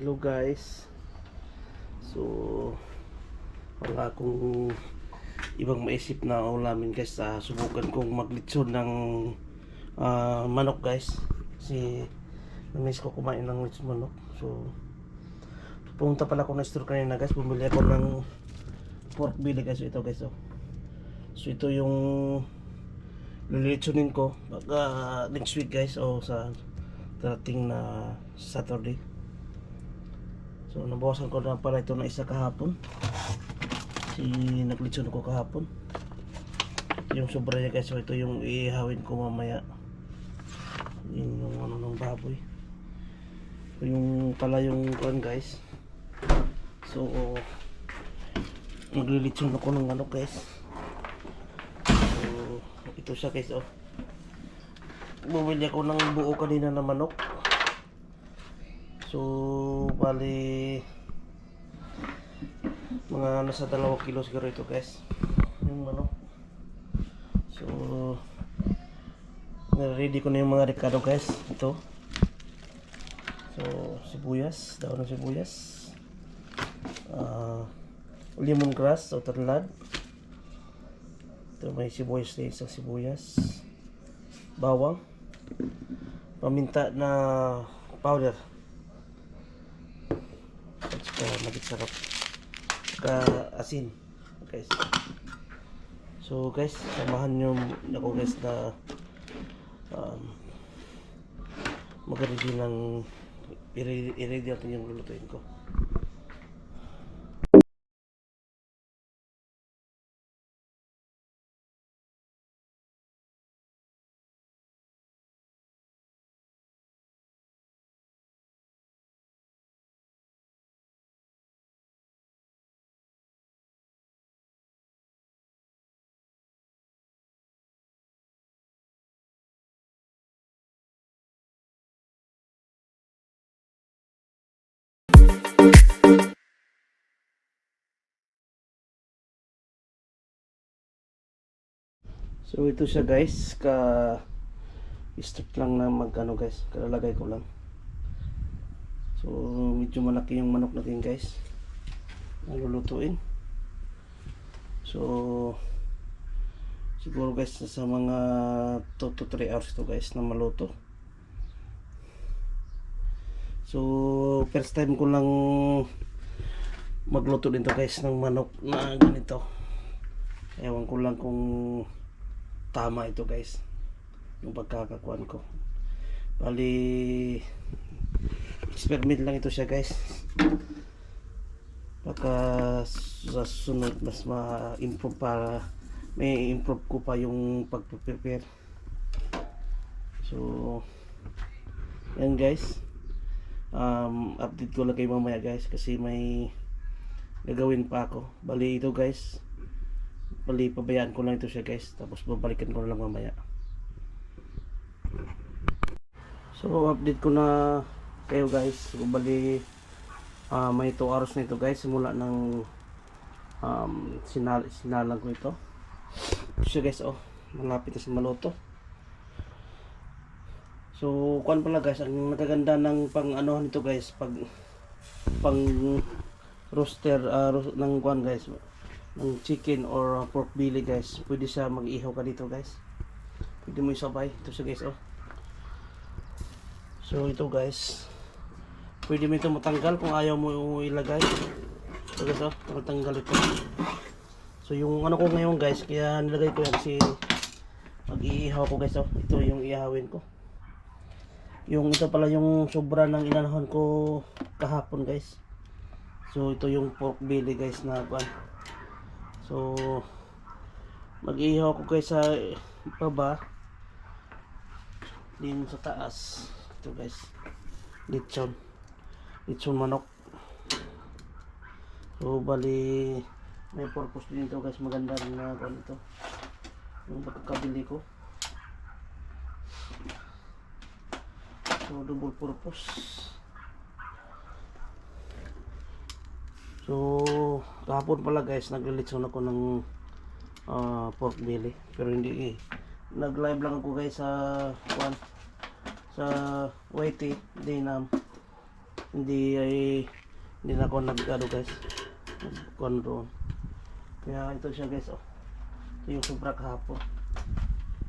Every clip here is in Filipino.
Hello guys. So wala akong ibang maisip na ulamin guys. Ah, subukan kong maglitson ng ah, manok guys. Kasi namiss ko kumain ng litson manok. So pumunta pala ako ng store kanina guys. Bumili ako ng pork belly guys. Ito guys oh. So ito yung lilitsonin ko baka next week guys o sa darating na Saturday. So nabawasan ko na pala ito na isa kahapon. Si naglitson ako kahapon. Yung sobra niya guys, so ito yung ihawin ko mamaya. Yun yung ano ng baboy. Yung pala yung kuan guys. So maglilitson ako ng ano guys. So ito siya guys oh. Bumili ako ng buo kanina na manok. So, bali mga nasa dalawang kilo siguro ito guys. Yung ano. So, ready ko na yung mga rekado guys. Ito. So, sibuyas. Daon ng sibuyas. Ah, lemongrass o tanlad. Ito may sibuyas na isang sibuyas. Bawang. Paminta na powder. At saka magit sarap. Saka asin. Guys. So guys, samahan nyo ako guys na um, mag-ready ng i-ready natin yung lulutuin ko. So ito siya guys, ka strip lang na mag ano guys, kalalagay ko lang. So medyo malaki yung manok natin guys. Na lulutuin. So siguro guys sa mga 2 to 3 hours to guys na maluto. So first time ko lang magluto din to guys ng manok na ganito. Ewan ko lang kung tama ito guys. Yung pagkakakuan ko. Bali experiment lang ito siya guys. Baka sa sunod mas ma-improve para may improve ko pa yung pag-prepare so yan guys. Um, update ko lang kayo mamaya guys kasi may gagawin pa ako. Bali ito guys bali pabayaan ko lang ito siya guys. Tapos babalikan ko na lang mamaya. So update ko na kayo guys. So, bali ah, may 2 hours na ito guys. Simula ng um, sinal sinalang ko ito. Siya guys oh malapit na sa maluto. So kuan pala guys ang nagaganda ng pang ano nito guys pag pang roaster ro- ng kuan guys ng chicken or uh, pork belly guys. Pwede siya mag-ihaw ka dito guys. Pwede mo isabay. Ito siya guys oh. So ito guys. Pwede mo ito matanggal kung ayaw mo ilagay. Ito guys oh matanggal ito. So yung ano ko ngayon guys kaya nilagay ko yan kasi mag-iihaw ko guys oh. Ito yung ihawin ko. Yung ito pala yung sobra ng inanahan ko kahapon guys. So ito yung pork belly guys na kuan So, mag-ihaw ko guys sa baba. Din sa taas. Ito guys. Litson. Litson manok. So, bali may purpose din ito guys. Maganda rin na kung ito. Yung pagkakabili ko. So, double purpose. So, kahapon pala guys, naglilitson ako ng ah, pork belly. Pero hindi eh. Nag-live lang ako guys sa kuan sa YT. Hindi na hindi ay hindi na ako nag ano guys. Kuan doon. Kaya ito siya guys oh. Ito yung sobra kahapon.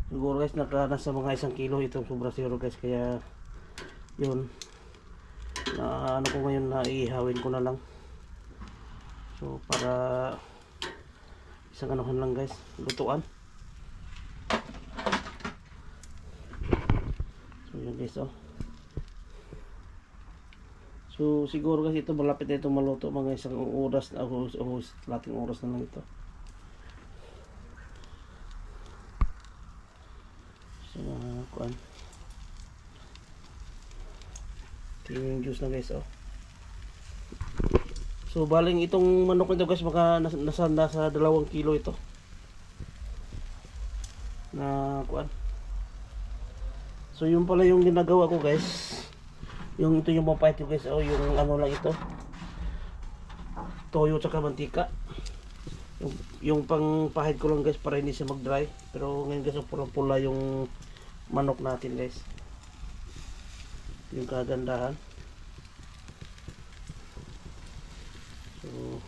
Siguro guys naka nasa mga isang kilo itong sobra siguro guys kaya yun na ano ko ngayon na ihawin ko na lang so para isang anuhan lang guys. Lutuan. So yun guys oh. So siguro guys ito malapit na ito maluto mga isang oras o, o lating oras na lang ito. So uh, kuan. Ito yung juice na guys oh So baling itong manok nito guys baka nasa nasa, nasa dalawang kilo ito. Na kuan. So yun pala yung ginagawa ko guys. Yung ito yung mapait guys. Oh, yung ano lang ito. Toyo tsaka mantika. Yung, yung pang pahid ko lang guys para hindi siya mag-dry. Pero ngayon guys pulang-pula yung manok natin guys. Yung kagandahan. Yung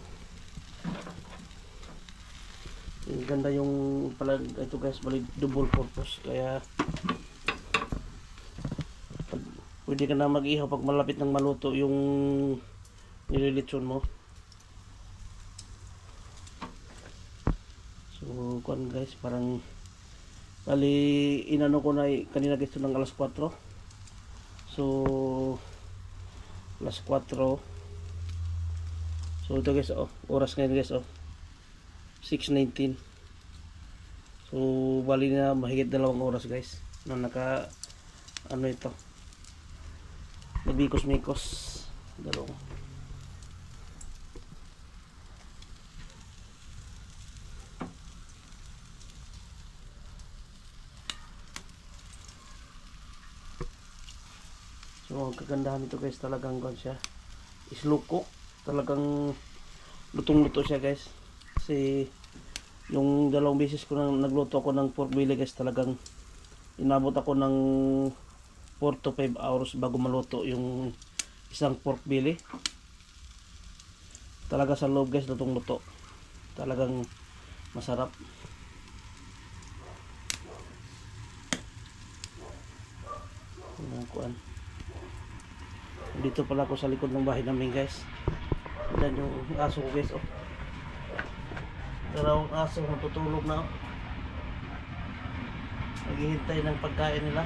ganda yung pala ito guys, bali double purpose. Kaya pag, pwede ka na mag-ihaw pag malapit ng maluto yung nililitson mo. So, kuan guys, parang bali inano ko na kanina guys ito ng alas 4. So, alas 4 So ito guys, oh, oras ngayon guys, oh. 6.19. So bali na mahigit dalawang oras guys na naka ano ito. Nabikos-mikos. Dalawang. So ang kagandahan nito guys talagang gan siya. Isluko talagang lutong-luto siya guys. Kasi yung dalawang beses ko nang nagluto ako ng pork belly guys talagang inabot ako ng 4 to 5 hours bago maluto yung isang pork belly. Talaga sa loob guys lutong-luto. Talagang masarap. Ayan, dito pala ako sa likod ng bahay namin guys yan yung aso ko guys, oh. Dalawang aso natutulog na, oh. Naghihintay ng pagkain nila.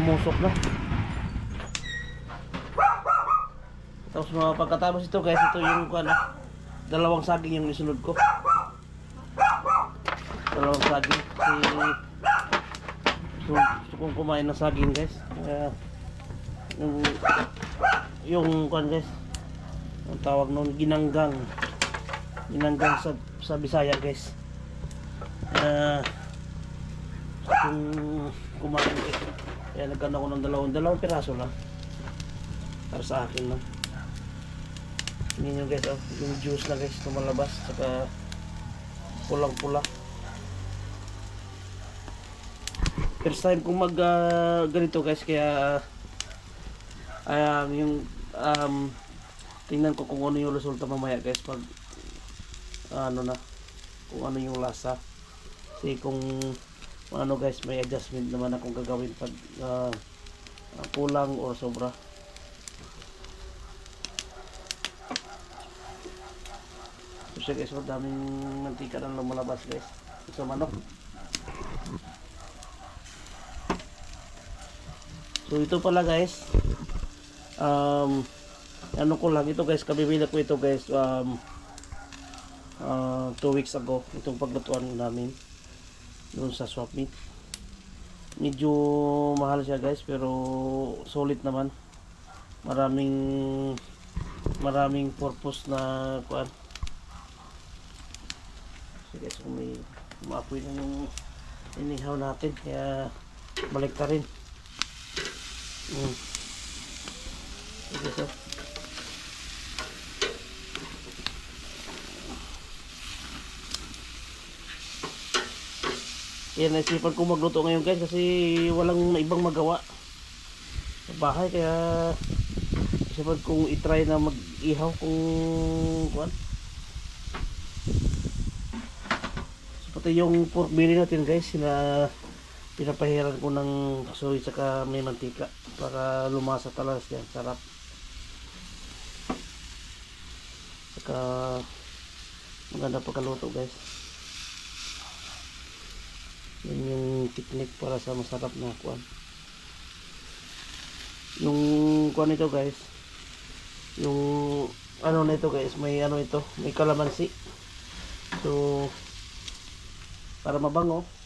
Umusok na. Tapos mga pagkatapos ito guys, ito yung ano, dalawang saging yung isunod ko dalawang saging si gusto, gusto kong kumain ng saging guys. Kaya yung yung kan guys ang tawag noon ginanggang. Ginanggang sa, sa Bisaya guys. Uh, kung kumain guys kaya nagkano ako ng dalawang dalawang piraso lang. Para sa akin lang hindi nyo guys oh, yung juice na guys tumalabas saka pulang pula first time kong mag ah, ganito guys. Kaya um, yung um, tingnan ko kung ano yung resulta mamaya guys pag ano na kung ano yung lasa. Kasi kung ano guys may adjustment naman akong gagawin pag ah, kulang or sobra. So guys madaming mantika na lumalabas guys. Sa manok So ito pala guys. Um ano ko lang ito guys, kabibili ko ito guys um uh, two weeks ago itong paglutuan namin doon sa swap meet. Medyo mahal siya guys pero solid naman. Maraming maraming purpose na kuan. So guys, may maapoy na yung inihaw natin kaya balik ka rin mm. Sige, so. Yan, naisipan ko magluto ngayon guys kasi walang ibang magawa sa bahay kaya isipan kong itry na mag-ihaw kung kuan so, pati yung pork belly natin guys sina pinapahiran ko ng kasoy saka may mantika para lumasa talaga siya. Sarap. Saka maganda pagkaluto guys. Yun yung technique para sa masarap na kuan yung kuan ito guys yung ano na ito guys may ano ito may kalamansi. So para mabango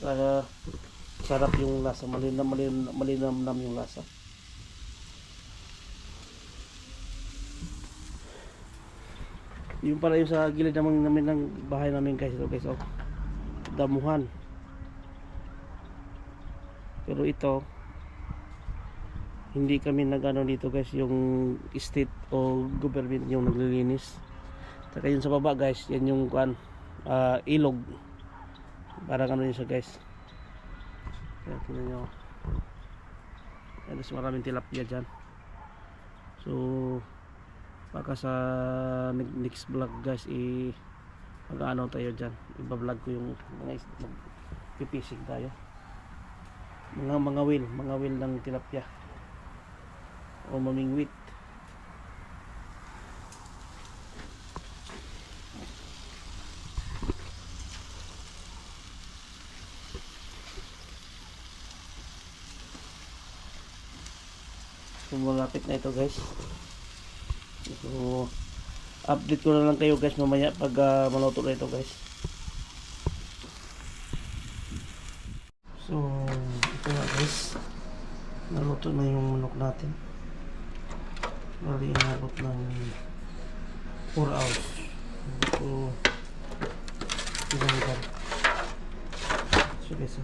para sarap yung lasa. Malinam malinam malinamnam yung lasa. Yung pala yung sa gilid naman namin ng bahay namin guys. Ito guys oh. Damuhan. Pero ito hindi kami nagano dito guys yung state o government yung naglilinis. Saka yun sa baba guys yan yung kuan ah, ilog parang ano yun siya guys. Kaya tingnan nyo. Mas maraming tilapia dyan. So baka sa ne- next vlog guys i mag ano tayo dyan. Iba vlog ko yung mga pipisig tayo. Mga mga will mga will ng tilapia. O mamingwit so malapit na ito guys. So update ko na lang kayo guys mamaya pag ah, maluto na ito guys. So ito na guys. Naluto na yung manok natin. Bali inabot ng 4 hours. So tinanggal so guys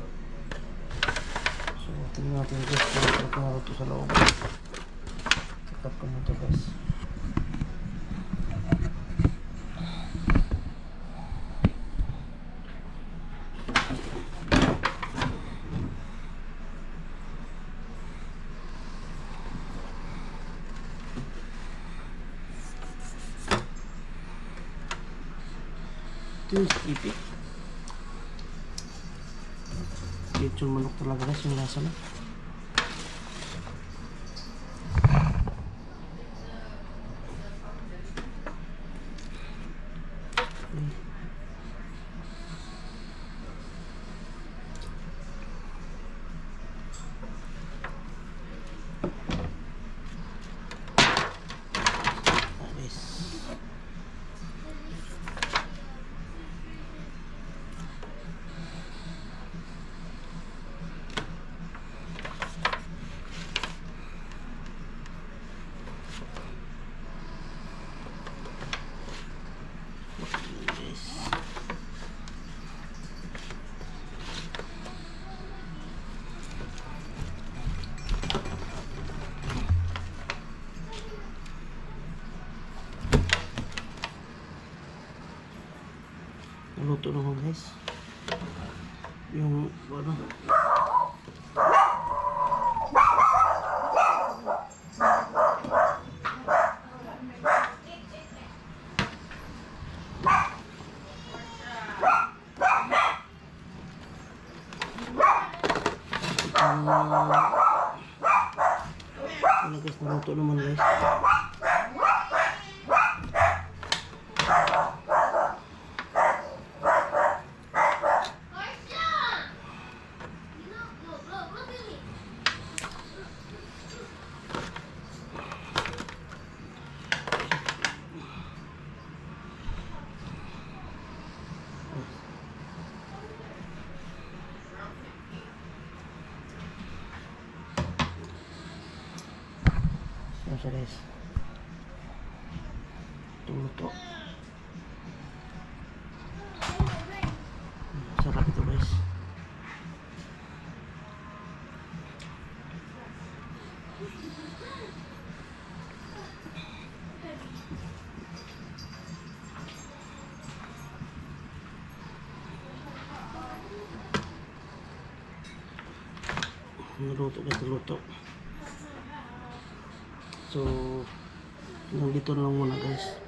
so tingnan natin guys kung ito naluto sa loob Tap ko mo to guys Ito yung skippy. Lechon manok talaga guys yung lasa na. Ang ano guys, naluto naman guys. 緒です。トマト。サラうです。ロートです、ロート。So, hanggang dito na lang muna guys.